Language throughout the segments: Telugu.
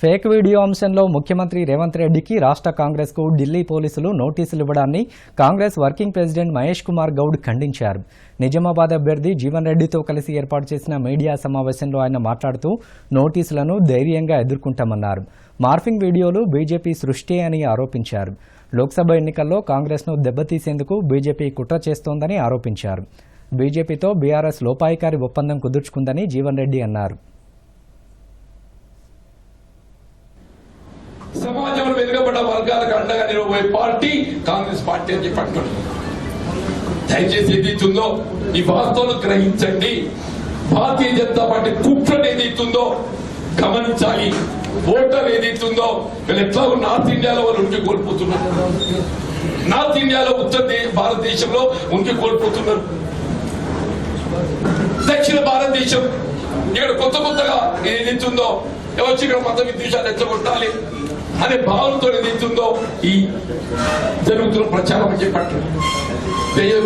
ఫేక్ వీడియో అంశంలో ముఖ్యమంత్రి రేవంత్ రెడ్డికి రాష్ట్ర కాంగ్రెస్కు ఢిల్లీ పోలీసులు నోటీసులు ఇవ్వడాన్ని కాంగ్రెస్ వర్కింగ్ ప్రెసిడెంట్ మహేష్ కుమార్ గౌడ్ ఖండించారు. నిజామాబాద్ అభ్యర్థి జీవన్ రెడ్డితో కలిసి ఏర్పాటు చేసిన మీడియా సమావేశంలో ఆయన మాట్లాడుతూ నోటీసులను ధైర్యంగా ఎదుర్కొంటామన్నారు. మార్ఫింగ్ వీడియోలు బీజేపీ సృష్టి అని ఆరోపించారు. లోక్సభ ఎన్నికల్లో కాంగ్రెస్ను దెబ్బతీసేందుకు బీజేపీ కుట్ర చేస్తోందని ఆరోపించారు. బీజేపీతో బీఆర్ఎస్ లోపాయికారి ఒప్పందం కుదుర్చుకుందని జీవన్ రెడ్డి అన్నారు. సమాజంలో వెనుకబడ్డ వర్గాలకు అండగా నిలబోయే పార్టీ కాంగ్రెస్ పార్టీ అని చెప్పి అంటున్నాడు దయచేసి ఏదైతుందో ఈ వాస్తవం గ్రహించండి. భారతీయ జనతా పార్టీ కుట్ర ఏదైతుందో గమనించాలి. ఓటర్ ఏదైతుందో వీళ్ళు ఎట్లా నార్త్ ఇండియాలో వాళ్ళు ఉంటే కోల్పోతున్నారు. నార్త్ ఇండియాలో ఉత్తర భారతదేశంలో ఉండి కోల్పోతున్నారు. దక్షిణ భారతదేశం ఇక్కడ కొత్త కొత్తగా ఏదైతుందో వచ్చి ఇక్కడ మత విద్వేషాలు ఎచ్చగొట్టాలి అనే భావనతో ఏదైతుందో ఈ జరుగుతున్న ప్రచారం అని చెప్పట్టు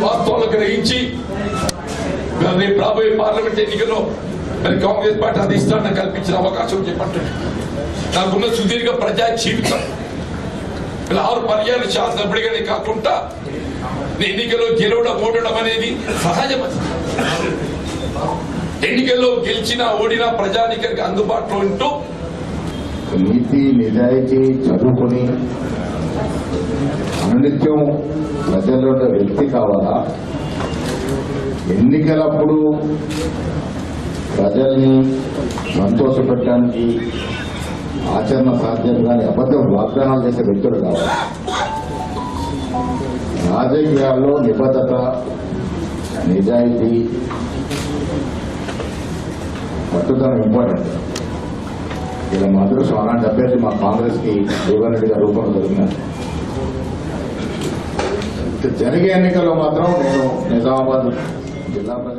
వాస్తవాలు గ్రహించి రేపు రాబోయే పార్లమెంట్ ఎన్నికల్లో మరి కాంగ్రెస్ పార్టీ అధిష్టానం కల్పించిన అవకాశం చెప్పట్టు నాకున్న సుదీర్ఘ ప్రజా జీవితం ఇలా ఆరు పర్యాలు శాసనసభ్యుడిగానే కాకుండా ఎన్నికల్లో గెలవడం ఓడడం అనేది సహజం ఎన్నికల్లో గెలిచినా ఓడినా ప్రజానికరికి అందుబాటులో ఉంటూ నీతి నిజాయితీ చదువుకొని అనునిత్యం ప్రజల్లో వ్యక్తి కావాలా? ఎన్నికలప్పుడు ప్రజల్ని సంతోషపెట్టడానికి ఆచరణ సాధ్యం కానీ అబద్ధం వాగ్దానాలు చేసే వ్యక్తులు కావాలి? రాజకీయాల్లో నిబద్ధత నిజాయితీ పట్టుదల ఇంపార్టెంట్ ఇలా మా అదృష్టం అలాంటి అభ్యర్థి మా కాంగ్రెస్కి జీవన్ రెడ్డి గారి రూపంలో దొరికినారు జరిగే ఎన్నికల్లో మాత్రం నేను నిజామాబాద్ జిల్లా ప్రజలే